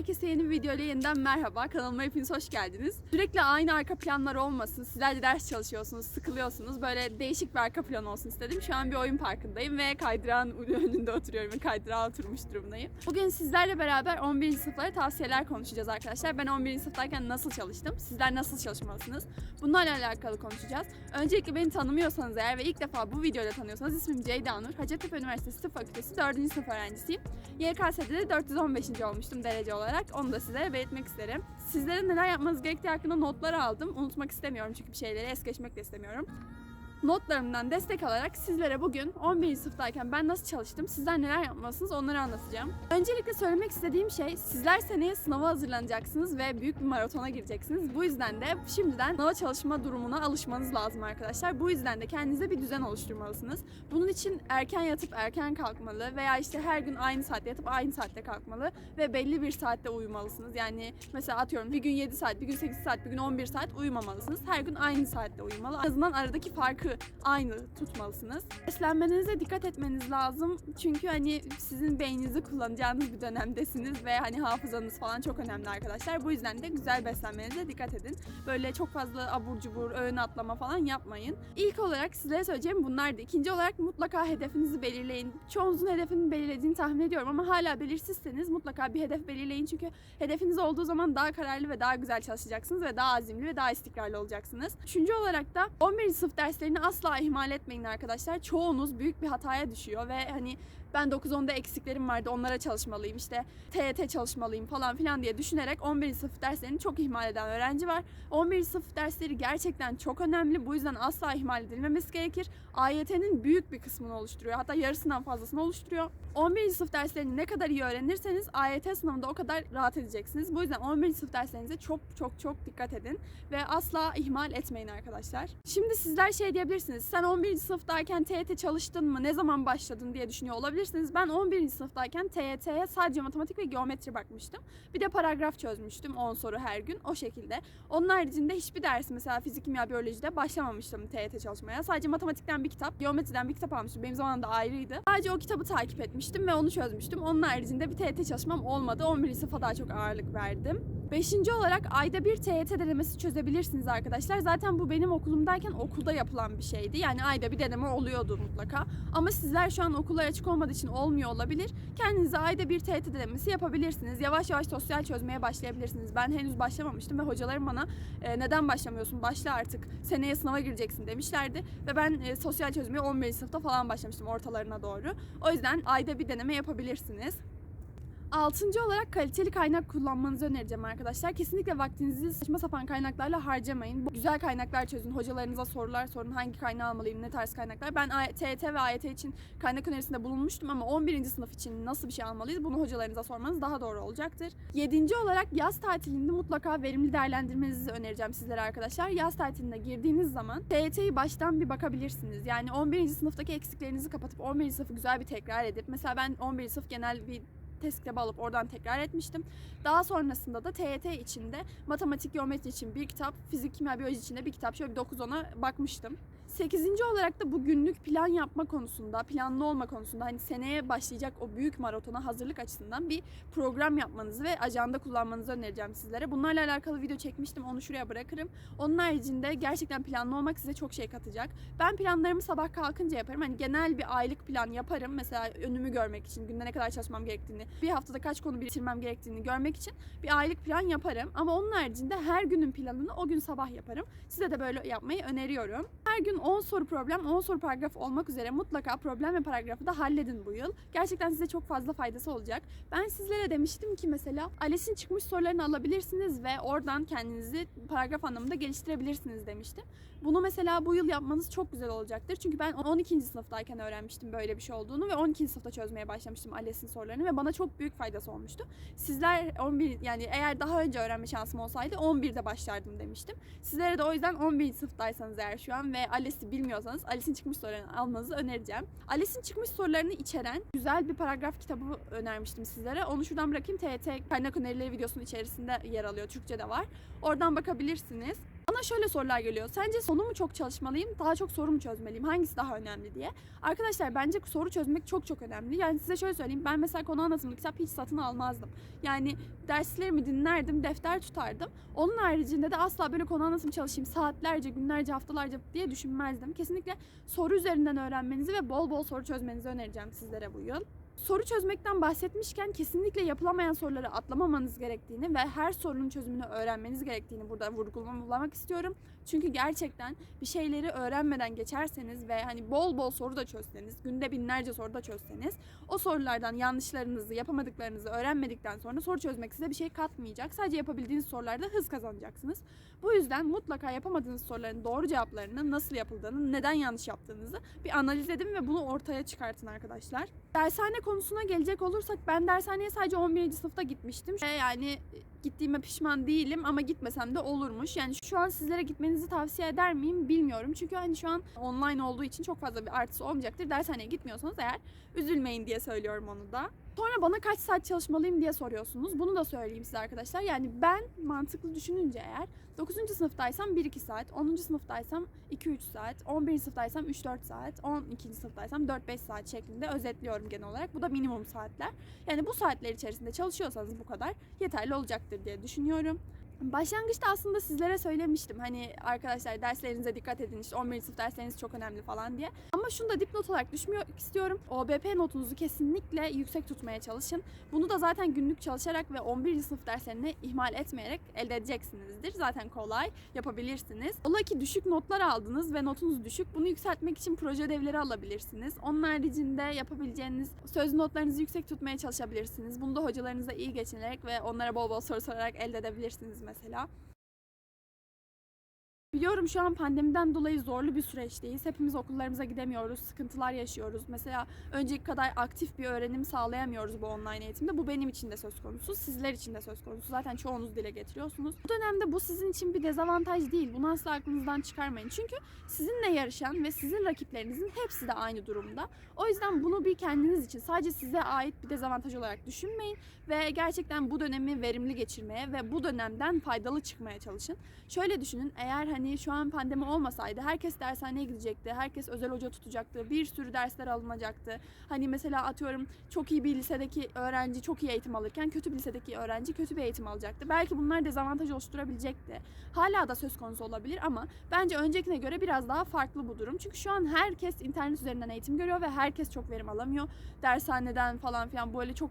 Herkese yeni bir video ile yeniden merhaba. Kanalıma hepiniz hoş geldiniz. Sürekli aynı arka planlar olmasın. Sizler de ders çalışıyorsunuz, sıkılıyorsunuz. Böyle değişik bir arka plan olsun istedim. Şu an bir oyun parkındayım ve kaydırağın önünde oturuyorum ve kaydırağa oturmuş durumdayım. Bugün sizlerle beraber 11. sınıflara tavsiyeler konuşacağız arkadaşlar. Ben 11. sınıftayken nasıl çalıştım? Sizler nasıl çalışmalısınız? Bunlarla alakalı konuşacağız. Öncelikle beni tanımıyorsanız eğer ve ilk defa bu videoda tanıyorsanız ismim Ceyda Nur. Hacettepe Üniversitesi Tıp Fakültesi 4. sınıf öğrencisiyim. YKS'de de 415. olmuştum derece olarak. Onu da size belirtmek isterim. Sizlere neler yapmanız gerektiği hakkında notlar aldım. Unutmak istemiyorum çünkü bir şeyleri es geçmek de istemiyorum. Notlarımdan destek alarak sizlere bugün 11. sınıftayken ben nasıl çalıştım, sizler neler yapmalısınız onları anlatacağım. Öncelikle söylemek istediğim şey sizler seneye sınava hazırlanacaksınız ve büyük bir maratona gireceksiniz. Bu yüzden de şimdiden sınava çalışma durumuna alışmanız lazım arkadaşlar. Bu yüzden de kendinize bir düzen oluşturmalısınız. Bunun için erken yatıp erken kalkmalı veya işte her gün aynı saatte yatıp aynı saatte kalkmalı ve belli bir saatte uyumalısınız. Yani mesela atıyorum bir gün 7 saat, bir gün 8 saat, bir gün 11 saat uyumamalısınız. Her gün aynı saatte uyumalı. En azından aradaki farkı aynı tutmalısınız. Beslenmenize dikkat etmeniz lazım. Çünkü hani sizin beyninizi kullanacağınız bir dönemdesiniz ve hani hafızanız falan çok önemli arkadaşlar. Bu yüzden de güzel beslenmenize dikkat edin. Böyle çok fazla abur cubur, öğün atlama falan yapmayın. İlk olarak sizlere söyleyeceğim bunlardı. İkinci olarak mutlaka hedefinizi belirleyin. Çoğunuzun hedefini belirlediğini tahmin ediyorum ama hala belirsizseniz mutlaka bir hedef belirleyin. Çünkü hedefiniz olduğu zaman daha kararlı ve daha güzel çalışacaksınız ve daha azimli ve daha istikrarlı olacaksınız. Üçüncü olarak da 11. sınıf derslerini asla ihmal etmeyin arkadaşlar. Çoğunuz büyük bir hataya düşüyor ve hani ben 9-10'da eksiklerim vardı onlara çalışmalıyım işte TYT çalışmalıyım falan filan diye düşünerek 11. sınıf derslerini çok ihmal eden öğrenci var. 11. sınıf dersleri gerçekten çok önemli. Bu yüzden asla ihmal edilmemesi gerekir. AYT'nin büyük bir kısmını oluşturuyor. Hatta yarısından fazlasını oluşturuyor. 11. sınıf derslerini ne kadar iyi öğrenirseniz AYT sınavında o kadar rahat edeceksiniz. Bu yüzden 11. sınıf derslerinize çok çok çok dikkat edin ve asla ihmal etmeyin arkadaşlar. Şimdi sizler şey diyebilirsiniz. Sen 11. sınıftayken TYT çalıştın mı? Ne zaman başladın diye düşünüyor olabilirsiniz. Ben 11. sınıftayken TYT'ye sadece matematik ve geometri bakmıştım. Bir de paragraf çözmüştüm 10 soru her gün o şekilde. Onun haricinde hiçbir ders mesela fizik, kimya, biyolojide başlamamıştım TYT çalışmaya. Sadece matematikten bir kitap, geometriden bir kitap almıştım. Benim zamanımda ayrıydı. Sadece o kitabı takip etmiştim ve onu çözmüştüm. Onun haricinde bir TYT çalışmam olmadı. 11. sınıfa daha çok ağırlık verdim. Beşinci olarak ayda bir TYT denemesi çözebilirsiniz arkadaşlar. Zaten bu benim okulumdayken okulda yapılan bir şeydi. Yani ayda bir deneme oluyordu mutlaka. Ama sizler şu an okullar açık olmadığı için olmuyor olabilir. Kendinize ayda bir TYT denemesi yapabilirsiniz. Yavaş yavaş sosyal çözmeye başlayabilirsiniz. Ben henüz başlamamıştım ve hocalarım bana e, neden başlamıyorsun başla artık seneye sınava gireceksin demişlerdi. Ve ben e, sosyal çözmeye 11. sınıfta falan başlamıştım ortalarına doğru. O yüzden ayda bir deneme yapabilirsiniz. Altıncı olarak kaliteli kaynak kullanmanızı önereceğim arkadaşlar. Kesinlikle vaktinizi saçma sapan kaynaklarla harcamayın. Güzel kaynaklar çözün. Hocalarınıza sorular sorun. Hangi kaynağı almalıyım, ne tarz kaynaklar. Ben TET ve AYT için kaynak önerisinde bulunmuştum ama 11. sınıf için nasıl bir şey almalıyız bunu hocalarınıza sormanız daha doğru olacaktır. Yedinci olarak yaz tatilinde mutlaka verimli değerlendirmenizi önereceğim sizlere arkadaşlar. Yaz tatiline girdiğiniz zaman TET'yi baştan bir bakabilirsiniz. Yani 11. sınıftaki eksiklerinizi kapatıp 11. sınıfı güzel bir tekrar edip mesela ben 11. sınıf genel bir test kitabı alıp oradan tekrar etmiştim. Daha sonrasında da TYT içinde matematik, geometri için bir kitap, fizik, kimya, biyoloji için de bir kitap. Şöyle bir 9-10'a bakmıştım. Sekizinci olarak da bu günlük plan yapma konusunda, planlı olma konusunda hani seneye başlayacak o büyük maratona hazırlık açısından bir program yapmanızı ve ajanda kullanmanızı önereceğim sizlere. Bunlarla alakalı video çekmiştim. Onu şuraya bırakırım. Onun haricinde gerçekten planlı olmak size çok şey katacak. Ben planlarımı sabah kalkınca yaparım. Hani genel bir aylık plan yaparım. Mesela önümü görmek için, günde ne kadar çalışmam gerektiğini, bir haftada kaç konu bitirmem gerektiğini görmek için bir aylık plan yaparım. Ama onun haricinde her günün planını o gün sabah yaparım. Size de böyle yapmayı öneriyorum. Her gün 10 soru problem, 10 soru paragraf olmak üzere mutlaka problem ve paragrafı da halledin bu yıl. Gerçekten size çok fazla faydası olacak. Ben sizlere demiştim ki mesela ALES'in çıkmış sorularını alabilirsiniz ve oradan kendinizi paragraf anlamında geliştirebilirsiniz demiştim. Bunu mesela bu yıl yapmanız çok güzel olacaktır. Çünkü ben 12. sınıftayken öğrenmiştim böyle bir şey olduğunu ve 12. sınıfta çözmeye başlamıştım ALES'in sorularını ve bana çok büyük faydası olmuştu. Sizler 11 yani eğer daha önce öğrenme şansım olsaydı 11'de başlardım demiştim. Sizlere de o yüzden 11. sınıftaysanız eğer şu an ve ALES'i bilmiyorsanız ALES'in çıkmış sorularını almanızı önereceğim. ALES'in çıkmış sorularını içeren güzel bir paragraf kitabı önermiştim sizlere. Onu şuradan bırakayım. TET kaynak önerileri videosunun içerisinde yer alıyor. Türkçe de var. Oradan bakabilirsiniz. Bana şöyle sorular geliyor. Sence sonu mu çok çalışmalıyım, daha çok soru mu çözmeliyim? Hangisi daha önemli diye. Arkadaşlar bence soru çözmek çok çok önemli. Yani size şöyle söyleyeyim. Ben mesela konu anlatımlı kitap hiç satın almazdım. Yani derslerimi dinlerdim, defter tutardım. Onun haricinde de asla böyle konu anlatım çalışayım saatlerce, günlerce, haftalarca diye düşünmezdim. Kesinlikle soru üzerinden öğrenmenizi ve bol bol soru çözmenizi önereceğim sizlere bu yıl. Soru çözmekten bahsetmişken kesinlikle yapılamayan soruları atlamamanız gerektiğini ve her sorunun çözümünü öğrenmeniz gerektiğini burada vurgulamak istiyorum. Çünkü gerçekten bir şeyleri öğrenmeden geçerseniz ve hani bol bol soru da çözseniz, günde binlerce soru da çözseniz o sorulardan yanlışlarınızı, yapamadıklarınızı öğrenmedikten sonra soru çözmek size bir şey katmayacak. Sadece yapabildiğiniz sorularda hız kazanacaksınız. Bu yüzden mutlaka yapamadığınız soruların doğru cevaplarını, nasıl yapıldığını, neden yanlış yaptığınızı bir analiz edin ve bunu ortaya çıkartın arkadaşlar. Dershane konusuna gelecek olursak ben dershaneye sadece 11. sınıfta gitmiştim. E yani gittiğime pişman değilim ama gitmesem de olurmuş. Yani şu an sizlere gitmenizi tavsiye eder miyim bilmiyorum. Çünkü hani şu an online olduğu için çok fazla bir artısı olmayacaktır. Dershaneye gitmiyorsanız eğer üzülmeyin diye söylüyorum onu da. Sonra bana kaç saat çalışmalıyım diye soruyorsunuz. Bunu da söyleyeyim size arkadaşlar. Yani ben mantıklı düşününce eğer 9. sınıftaysam 1-2 saat, 10. sınıftaysam 2-3 saat, 11. sınıftaysam 3-4 saat, 12. sınıftaysam 4-5 saat şeklinde özetliyorum genel olarak. Bu da minimum saatler. Yani bu saatler içerisinde çalışıyorsanız bu kadar yeterli olacaktır diye düşünüyorum. Başlangıçta aslında sizlere söylemiştim hani arkadaşlar derslerinize dikkat edin işte 11. sınıf dersleriniz çok önemli falan diye. Ama şunu da dipnot olarak düşmüyor istiyorum. OBP notunuzu kesinlikle yüksek tutmaya çalışın. Bunu da zaten günlük çalışarak ve 11. sınıf derslerini ihmal etmeyerek elde edeceksinizdir. Zaten kolay yapabilirsiniz. Ola ki düşük notlar aldınız ve notunuz düşük. Bunu yükseltmek için proje ödevleri alabilirsiniz. Onun haricinde yapabileceğiniz söz notlarınızı yüksek tutmaya çalışabilirsiniz. Bunu da hocalarınıza iyi geçinerek ve onlara bol bol soru sorarak elde edebilirsiniz. C'est là. Biliyorum şu an pandemiden dolayı zorlu bir süreçteyiz. Hepimiz okullarımıza gidemiyoruz, sıkıntılar yaşıyoruz. Mesela önceki kadar aktif bir öğrenim sağlayamıyoruz bu online eğitimde. Bu benim için de söz konusu, sizler için de söz konusu. Zaten çoğunuz dile getiriyorsunuz. Bu dönemde bu sizin için bir dezavantaj değil. Bunu asla aklınızdan çıkarmayın. Çünkü sizinle yarışan ve sizin rakiplerinizin hepsi de aynı durumda. O yüzden bunu bir kendiniz için sadece size ait bir dezavantaj olarak düşünmeyin ve gerçekten bu dönemi verimli geçirmeye ve bu dönemden faydalı çıkmaya çalışın. Şöyle düşünün eğer hani şu an pandemi olmasaydı herkes dershaneye gidecekti, herkes özel hoca tutacaktı, bir sürü dersler alınacaktı. Hani mesela atıyorum çok iyi bir lisedeki öğrenci çok iyi eğitim alırken kötü bir lisedeki öğrenci kötü bir eğitim alacaktı. Belki bunlar dezavantaj oluşturabilecekti. Hala da söz konusu olabilir ama bence öncekine göre biraz daha farklı bu durum. Çünkü şu an herkes internet üzerinden eğitim görüyor ve herkes çok verim alamıyor. Dershaneden falan filan böyle çok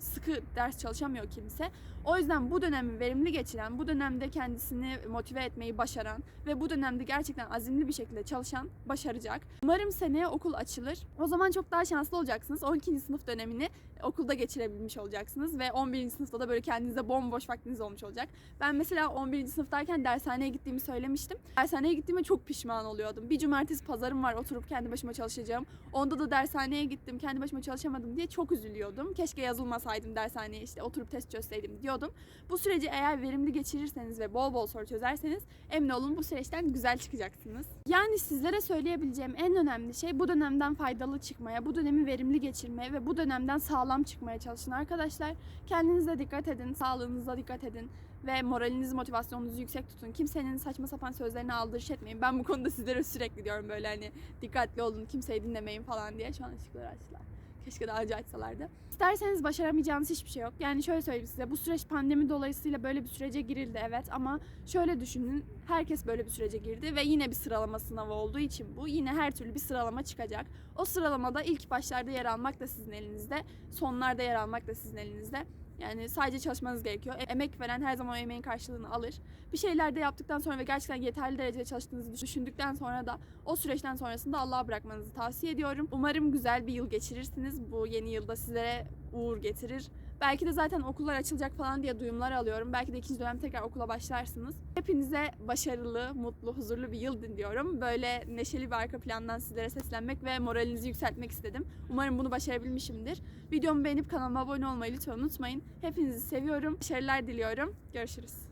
sıkı ders çalışamıyor kimse. O yüzden bu dönemi verimli geçiren, bu dönemde kendisini motive etmeyi başaran ve bu dönemde gerçekten azimli bir şekilde çalışan başaracak. Umarım seneye okul açılır. O zaman çok daha şanslı olacaksınız. 12. sınıf dönemini okulda geçirebilmiş olacaksınız ve 11. sınıfta da böyle kendinize bomboş vaktiniz olmuş olacak. Ben mesela 11. sınıftayken dershaneye gittiğimi söylemiştim. Dershaneye gittiğime çok pişman oluyordum. Bir cumartesi pazarım var oturup kendi başıma çalışacağım. Onda da dershaneye gittim kendi başıma çalışamadım diye çok üzülüyordum. Keşke yazılmasaydım dershaneye işte oturup test çözseydim diyordum. Bu süreci eğer verimli geçirirseniz ve bol bol soru çözerseniz emin olun bu süreçten güzel çıkacaksınız. Yani sizlere söyleyebileceğim en önemli şey bu dönemden faydalı çıkmaya, bu dönemi verimli geçirmeye ve bu dönemden sağlam çıkmaya çalışın arkadaşlar. Kendinize dikkat edin, sağlığınıza dikkat edin ve moralinizi, motivasyonunuzu yüksek tutun. Kimsenin saçma sapan sözlerine aldırış etmeyin. Ben bu konuda sizlere sürekli diyorum böyle hani dikkatli olun, kimseyi dinlemeyin falan diye. Şu an ışıkları açtılar. Keşke daha önce açsalardı. İsterseniz başaramayacağınız hiçbir şey yok. Yani şöyle söyleyeyim size. Bu süreç pandemi dolayısıyla böyle bir sürece girildi evet ama şöyle düşünün. Herkes böyle bir sürece girdi ve yine bir sıralama sınavı olduğu için bu. Yine her türlü bir sıralama çıkacak. O sıralamada ilk başlarda yer almak da sizin elinizde. Sonlarda yer almak da sizin elinizde. Yani sadece çalışmanız gerekiyor. E- Emek veren her zaman o emeğin karşılığını alır. Bir şeyler de yaptıktan sonra ve gerçekten yeterli derecede çalıştığınızı düşündükten sonra da o süreçten sonrasında Allah'a bırakmanızı tavsiye ediyorum. Umarım güzel bir yıl geçirirsiniz. Bu yeni yılda sizlere uğur getirir. Belki de zaten okullar açılacak falan diye duyumlar alıyorum. Belki de ikinci dönem tekrar okula başlarsınız. Hepinize başarılı, mutlu, huzurlu bir yıl diliyorum. Böyle neşeli bir arka plandan sizlere seslenmek ve moralinizi yükseltmek istedim. Umarım bunu başarabilmişimdir. Videomu beğenip kanalıma abone olmayı lütfen unutmayın. Hepinizi seviyorum. Başarılar diliyorum. Görüşürüz.